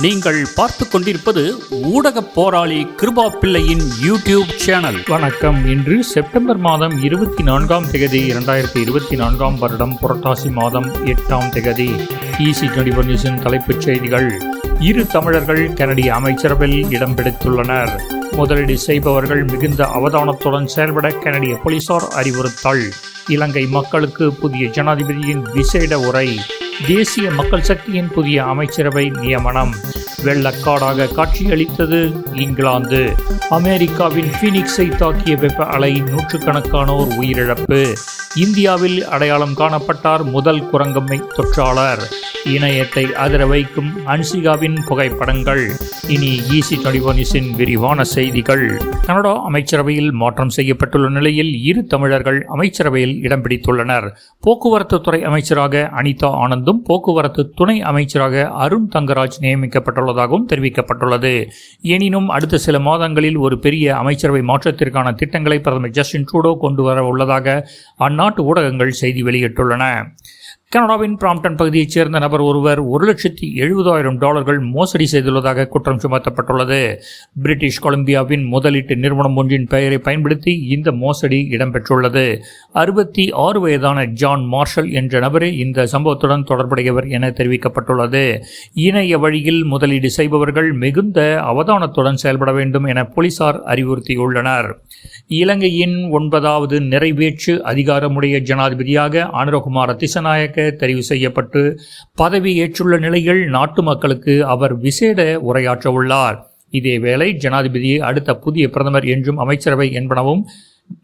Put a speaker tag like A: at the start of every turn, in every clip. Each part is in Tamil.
A: நீங்கள் பார்த்து கொண்டிருப்பது ஊடக போராளி கிருபா பிள்ளையின் யூடியூப் சேனல். வணக்கம். இன்று செப்டம்பர் மாதம் இருபத்தி நான்காம் தேதி இரண்டாயிரத்தி இருபத்தி நான்காம் வருடம் புரட்டாசி மாதம் எட்டாம் தேதி. ஈசி டுவெண்டி நியூஸின் தலைப்புச் செய்திகள். இரு தமிழர்கள் கனடிய அமைச்சரவையில் இடம் பிடித்துள்ளனர். முதலீடு செய்பவர்கள் மிகுந்த அவதானத்துடன் செயல்பட கனடிய போலீசார் அறிவுறுத்தல். இலங்கை மக்களுக்கு புதிய ஜனாதிபதியின் விசேட உரை. தேசிய மக்கள் சக்தியின் புதிய அமைச்சரவை நியமனம். வெள்ளக்காடாக காட்சியளித்தது இங்கிலாந்து. அமெரிக்காவின் பீனிக்ஸை தாக்கிய வெப்ப அலை நூற்றுக்கணக்கானோர் உயிரிழப்பு. இந்தியாவில் அடையாளம் காணப்பட்டார் முதல் குரங்கம்மை தொற்றாளர். இணையத்தை அதிர வைக்கும் அன்சிகாவின் புகைப்படங்கள். இனி ஈசி டுவெண்டி விரிவான செய்திகள். கனடா அமைச்சரவையில் மாற்றம் செய்யப்பட்டுள்ள நிலையில் இரு தமிழர்கள் அமைச்சரவையில் இடம் பிடித்துள்ளனர். போக்குவரத்து துறை அமைச்சராக அனிதா ஆனந்தும் போக்குவரத்து துணை அமைச்சராக அருண் தங்கராஜ் நியமிக்கப்பட்டுள்ளதாகவும் தெரிவிக்கப்பட்டுள்ளது. எனினும் அடுத்த சில மாதங்களில் ஒரு பெரிய அமைச்சரவை மாற்றத்திற்கான திட்டங்களை பிரதமர் ஜஸ்டின் ட்ரூடோ கொண்டு வர உள்ளதாக அந்நாட்டு ஊடகங்கள் செய்தி வெளியிட்டுள்ளன. கனடாவின் பிராம்டன் பகுதியைச் சேர்ந்த நபர் ஒருவர் ஒரு லட்சத்தி எழுபதாயிரம் டாலர்கள் மோசடி செய்துள்ளதாக குற்றம் சுமத்தப்பட்டுள்ளது. பிரிட்டிஷ் கொலம்பியாவின் முதலீட்டு நிறுவனம் ஒன்றின் பெயரை பயன்படுத்தி இந்த மோசடி இடம்பெற்றுள்ளது. அறுபத்தி ஆறு வயதான ஜான் மார்ஷல் என்ற நபரே இந்த சம்பவத்துடன் தொடர்புடையவர் என தெரிவிக்கப்பட்டுள்ளது. இணைய வழியில் முதலீடு செய்பவர்கள் மிகுந்த அவதானத்துடன் செயல்பட வேண்டும் என போலீசார் அறிவுறுத்தியுள்ளனர். இலங்கையின் ஒன்பதாவது நிறைவேற்று அதிகாரமுடைய ஜனாதிபதியாக அனுரகுமார தெரிவு செய்யப்பட்டு பதவியேற்றுள்ள நிலையில் நாட்டு மக்களுக்கு அவர் விசேட உரையாற்ற உள்ளார். இதேவேளை ஜனாதிபதி அடுத்த புதிய பிரதமர் என்றும் அமைச்சரவை என்பனவும்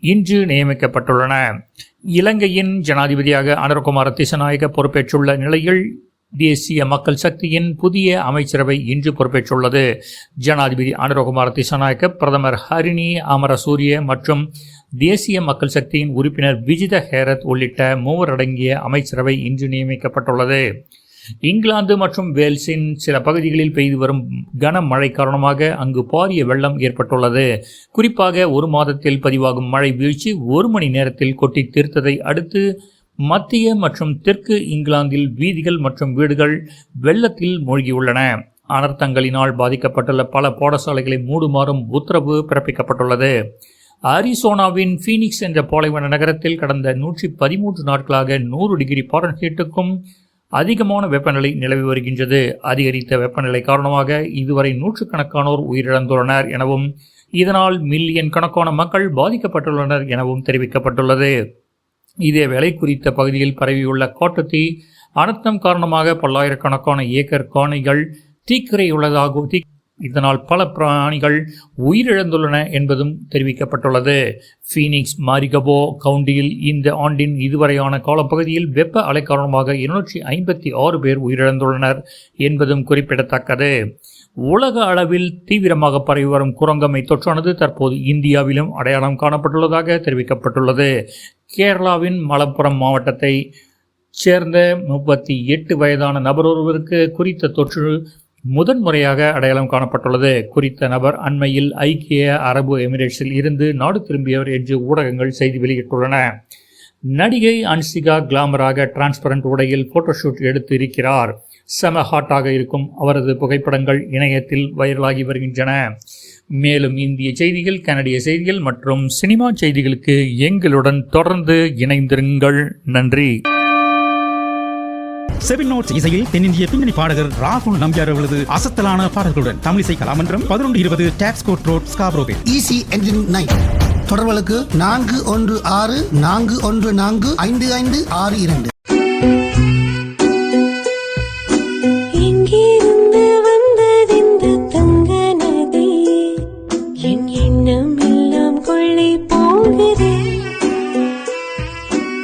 A: இன்று நியமிக்கப்பட்டுள்ளன. இலங்கையின் ஜனாதிபதியாக அனர்குமார திசநாயக பொறுப்பேற்றுள்ள நிலையில் தேசிய மக்கள் சக்தியின் புதிய அமைச்சரவை இன்று பொறுப்பேற்றுள்ளது. ஜனாதிபதி அனுரகுமார திசநாயக்க பிரதமர் ஹரிணி அமரசூரிய மற்றும் தேசிய மக்கள் சக்தியின் உறுப்பினர் விஜித ஹேரத் உள்ளிட்ட மூவர் அடங்கிய அமைச்சரவை இன்று நியமிக்கப்பட்டுள்ளது. இங்கிலாந்து மற்றும் வேல்ஸின் சில பகுதிகளில் பெய்து வரும் கனமழை காரணமாக அங்கு பாரிய வெள்ளம் ஏற்பட்டுள்ளது. குறிப்பாக ஒரு மாதத்தில் பதிவாகும் மழை வீழ்ச்சி ஒரு மணி நேரத்தில் கொட்டி தீர்த்ததை அடுத்து மத்திய மற்றும் தெற்கு இங்கிலாந்தில் வீதிகள் மற்றும் வீடுகள் வெள்ளத்தில் மூழ்கியுள்ளன. அனர்த்தங்களினால் பாதிக்கப்பட்டுள்ள பல பாடசாலைகளை மூடுமாறும் உத்தரவு பிறப்பிக்கப்பட்டுள்ளது. அரிசோனாவின் ஃபீனிக்ஸ் என்ற பாலைவன நகரத்தில் கடந்த நூற்றி பதிமூன்று நாட்களாக நூறு டிகிரி பாரன்ஹீட்டுக்கும் அதிகமான வெப்பநிலை நிலவி வருகின்றது. அதிகரித்த வெப்பநிலை காரணமாக இதுவரை நூற்றுக்கணக்கானோர் உயிரிழந்துள்ளனர் எனவும் இதனால் மில்லியன் கணக்கான மக்கள் பாதிக்கப்பட்டுள்ளனர் எனவும் தெரிவிக்கப்பட்டுள்ளது. இதே வேலை குறித்த பகுதியில் பரவியுள்ள காட்டுத்தீ அனர்த்தம் காரணமாக பல்லாயிரக்கணக்கான ஏக்கர் காணிகள் தீக்கிரையுள்ளதாகவும் தீ இதனால் பல பிராணிகள் உயிரிழந்துள்ளன என்பதும் தெரிவிக்கப்பட்டுள்ளது. ஃபீனிக்ஸ் மாரிகபோ கவுண்டியில் இந்த ஆண்டின் இதுவரையான காலப்பகுதியில் வெப்ப அலை காரணமாக இருநூற்றி ஐம்பத்தி ஆறு பேர் உயிரிழந்துள்ளனர் என்பதும் குறிப்பிடத்தக்கது. உலக அளவில் தீவிரமாக பரவி வரும் குரங்கமை தொற்றானது தற்போது இந்தியாவிலும் அடையாளம் காணப்பட்டுள்ளதாக தெரிவிக்கப்பட்டுள்ளது. கேரளாவின் மலப்புரம் மாவட்டத்தை சேர்ந்த முப்பத்தி எட்டு வயதான நபர் ஒருவருக்கு குறித்த தொற்று முதன்முறையாக அடையாளம் காணப்பட்டுள்ளது. குறித்த நபர் அண்மையில் ஐக்கிய அரபு எமிரேட்ஸில் இருந்து நாடு திரும்பியவர் என்று ஊடகங்கள் செய்தி வெளியிட்டுள்ளன. நடிகை அன்சிகா கிளாமராக டிரான்ஸ்பரண்ட் உடையில் போட்டோஷூட் எடுத்து இருக்கிறார். செம ஹாட்டாக இருக்கும் அவரது புகைப்படங்கள் இணையத்தில் வைரலாகி வருகின்றன. மேலும் இந்திய செய்திகள் கனடிய செய்திகள் மற்றும் சினிமா செய்திகளுக்கு எங்களுடன் தொடர்ந்து இணைந்திருங்கள். நன்றி.
B: செவன் நோட்ஸ் இசையில் தென்னிந்திய பின்னணி பாடகர் ராகுல் நம்பியார் அவர்களது அசத்தலான பாடல்களுடன் தமிழிசை கலாமன்றம் பதினொன்று இருபது டாப்ஸ் கோட் ரோட் ஸ்காப்ரோவில்
C: ஈசி என்ஜின் நைன் தொடர்புகளுக்கு நான்கு ஒன்று ஆறு நான்கு ஒன்று நான்கு ஐந்து ஐந்து ஆறு இரண்டு.